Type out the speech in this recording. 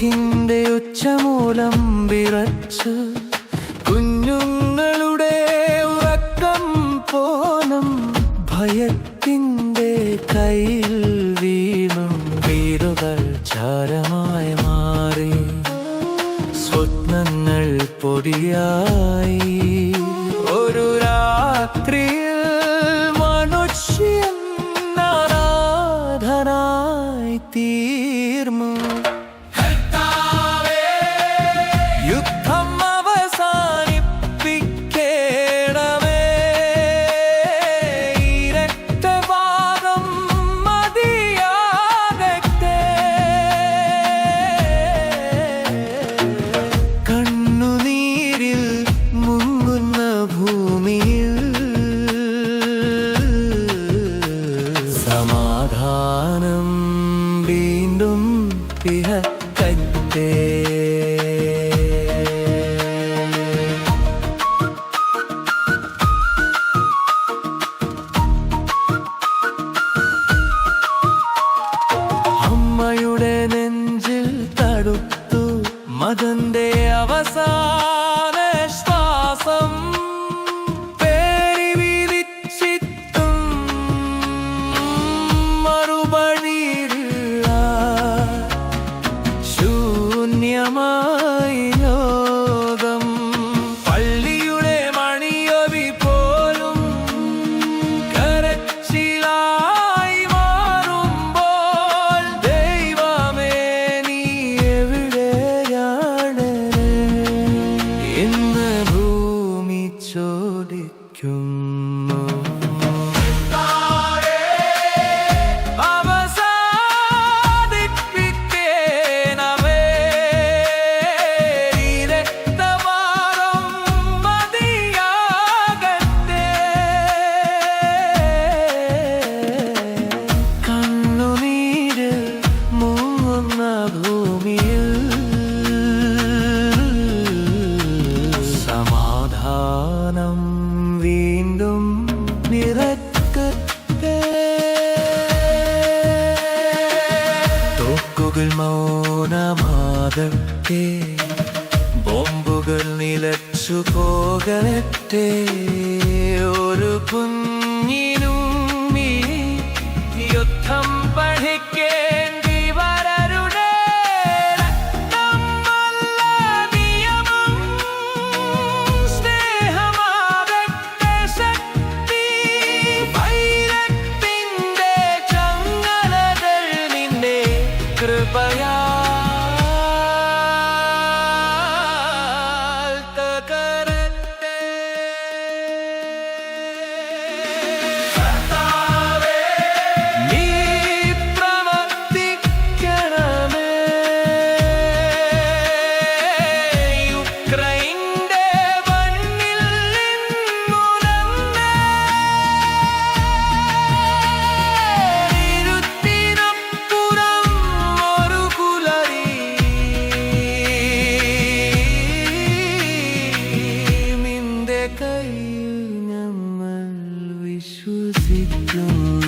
വാക്കിന്റെ ഉച്ചമൂലം വിറച്ചു കുഞ്ഞുങ്ങളുടെ ഉറക്കം പോലും ഭയത്തിന്റെ കയ്യിൽ വീണും വീടുകൾ ചാരമായി മാറി സ്വപ്നങ്ങൾ പൊടിയാ മുങ്ങുന്ന ഭൂമിയിൽ സമാധാനം വീണ്ടും പിഹക്കറ്റേ അമ്മയുടെ നെഞ്ചിൽ തടുത്തു മതന്റെ അവസാനം പിറക്കട്ടെ തോക്കുകൾ മൗനമാകട്ടെ ബോംബുകൾ നിലച്ചു പോകട്ടെ. ഒരു കുഞ്ഞിനും യുദ്ധം പഠിക്കേ choses étonnantes.